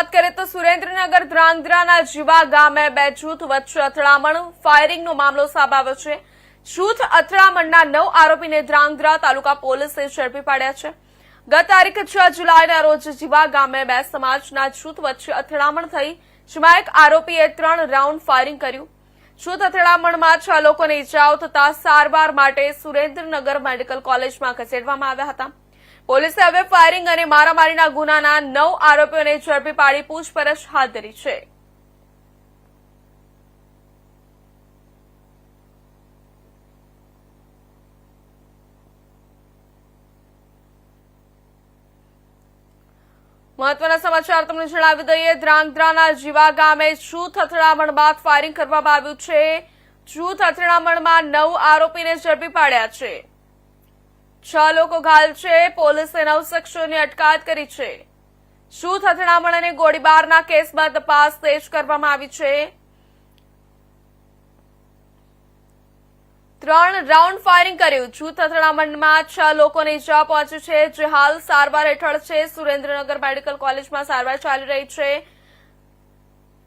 વાત કરીએ તો સુરેન્દ્રનગર ધ્રાંગધ્રાના જીવા ગામે બે જૂથ વચ્ચે અથડામણ, ફાયરિંગનો મામલો સામે આવ્યો છે. જૂથ અથડામણના નવ આરોપીને ધ્રાંગધ્રા તાલુકા પોલીસે ઝડપી પાડ્યા છે. ગત તારીખ છ જુલાઈના રોજ જીવા ગામે બે સમાજના જૂથ વચ્ચે અથડામણ થઈ, જેમાં એક આરોપીએ ત્રણ રાઉન્ડ ફાયરિંગ કર્યું. જૂથ અથડામણમાં છ લોકોને ઇજાઓ થતા સારવાર માટે સુરેન્દ્રનગર મેડિકલ કોલેજમાં ખસેડવામાં આવ્યા હતા. પોલીસે હવે ફાયરિંગ અને મારામારીના ગુનાના નવ આરોપીઓને ઝડપી પાડી પૂછપરછ હાથ ધરી છે. મહત્વના સમાચાર તમને જણાવી દઈએ. ધ્રાંગધ્રાના જીવા ગામે જૂથ અથડામણ બાદ ફાયરિંગ કરવામાં આવ્યું છે. જૂથ અથડામણમાં નવ આરોપીને ઝડપી પાડ્યા છે. છ લોકો ઘાયલ છે. પોલીસે નવ શખ્સોની અટકાયત કરી છે. શું અથડામણ અને ગોળીબારના કેસમાં તપાસ તેજ કરવામાં આવી છે. ત્રણ રાઉન્ડ ફાયરિંગ કર્યું. જૂથ અથડામણમાં છ લોકોને ઇજા પહોંચી છે. જે હાલ સારવાર હેઠળ છે. સુરેન્દ્રનગર મેડિકલ કોલેજમાં સારવાર ચાલી રહી છે.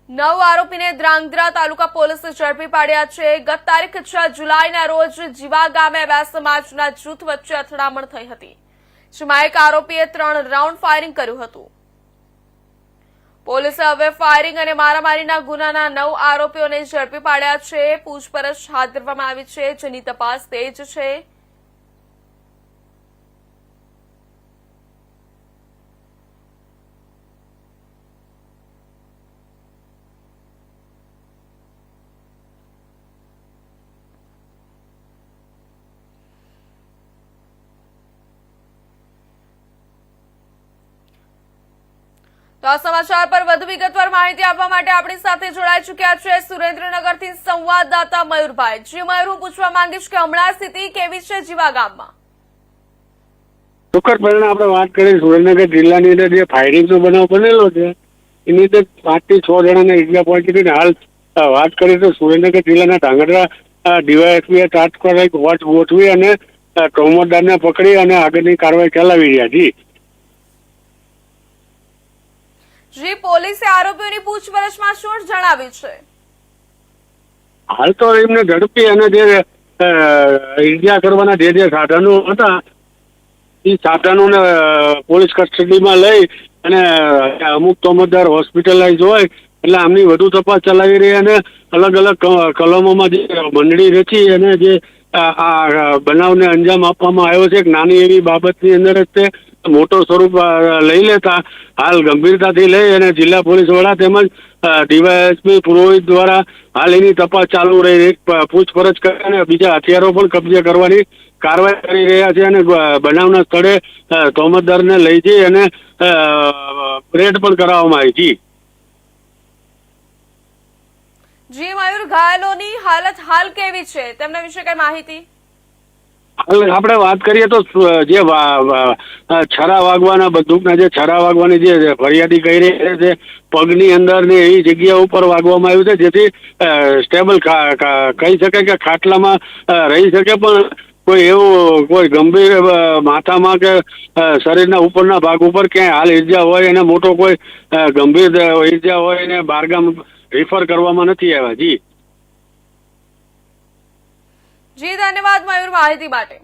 નવ આરોપીને ધ્રાંગધ્રા તાલુકા પોલીસે ઝડપી પાડ્યા છે. ગત તારીખ છ જુલાઈના રોજ જીવા ગામે બે સમાજના જૂથ વચ્ચે અથડામણ થઈ હતી, જેમાં એક આરોપીએ ત્રણ રાઉન્ડ ફાયરિંગ કર્યું હતું. પોલીસે હવે ફાયરિંગ અને મારામારીના ગુનાના નવ આરોપીઓને ઝડપી પાડ્યા છે. પૂછપરછ હાથ ધરવામાં આવી છે. જેની તપાસ તેજ છે. તો આ સમાચાર પર વધુ વિગતવાર માહિતી આપવા માટે આપણી સાથે જોડાઈ ચુક્યા છે સુરેન્દ્રનગરથી સંવાદદાતા મયુરભાઈ. જી મયુર હું પૂછવા માંગીશ કે હમણાં સ્થિતિ કેવી છે જીવા ગામમાં? ચોક્કસપણે આપણે વાત કરીએ સુરેન્દ્રનગર જિલ્લાની અંદર જે ફાયરિંગનો બનાવ બનેલો છે એની અંદર પાંચથી છ જણાને ઈજા પહોંચી હતી હાલ વાત કરીએ તો સુરેન્દ્રનગર જિલ્લાના ધાંગધ્રા ડીવાયએસપીએ તાત્કાલિક વોચ ગોઠવી અને અ, ટોમરદારને પકડી અને આગળની કાર્યવાહી ચલાવી રહ્યા જી જી પોલીસે આરોપીઓની પૂછપરછમાં શું જણાવ્યું છે? હાલ તો એમને ઝડપી અને જે ઇન્ડિયા કરવાના જે જે સાધનો હતા, એ સાધનોને પોલીસ કસ્ટડીમાં લઈ અને અમુક તોમતદાર હોસ્પિટલાઇઝ હોય, એટલે આમની વધુ તપાસ ચલાવી રહી અને અલગ અલગ કલમોમાં જે મંડળી રચી અને જે આ બનાવને અંજામ આપવામાં આવ્યો છે. એક નાની એવી બાબતની અંદર જ તે મોટો સ્વરૂપ લઈ લેતા. હાલ ગંભીરતાથી લઈ અને જિલ્લા પોલીસ વડા તેમજ ડીવાયએસપી પુરોહિત દ્વારા હાલ એની તપાસ ચાલુ રહી. પૂછપરછ કરી અને બીજા હથિયારો પણ કબજે કરવાની કાર્યવાહી કરી રહ્યા છે અને બનાવના સ્થળે તોમતદારને લઈ જઈ અને અ, પરેડ પણ કરાવવામાં આવી. છે જી મયુર ઘાયલોની હાલત હાલ કેવી છે? તેમના વિશે કઈ માહિતી? આપણે વાત કરીએ તો જે છરા વાગવાના, બંદૂકના જે છરા વાગવાની જે ફરિયાદી કહી રહી છે પગની અંદર ને એવી જગ્યા ઉપર વાગવામાં આવ્યું છે જેથી સ્ટેબલ કહી શકે કે ખાટલામાં રહી શકે પણ કોઈ એવું કોઈ ગંભીર માથામાં કે શરીરના ઉપરના ભાગ ઉપર ક્યાંય હાલ ઈજા હોય અને મોટો કોઈ ગંભીર ઈજા હોય એને બારગામ રિફર કરવામાં નથી આવ્યા. જી. જી ધન્યવાદ મયુર માહિતી માટે.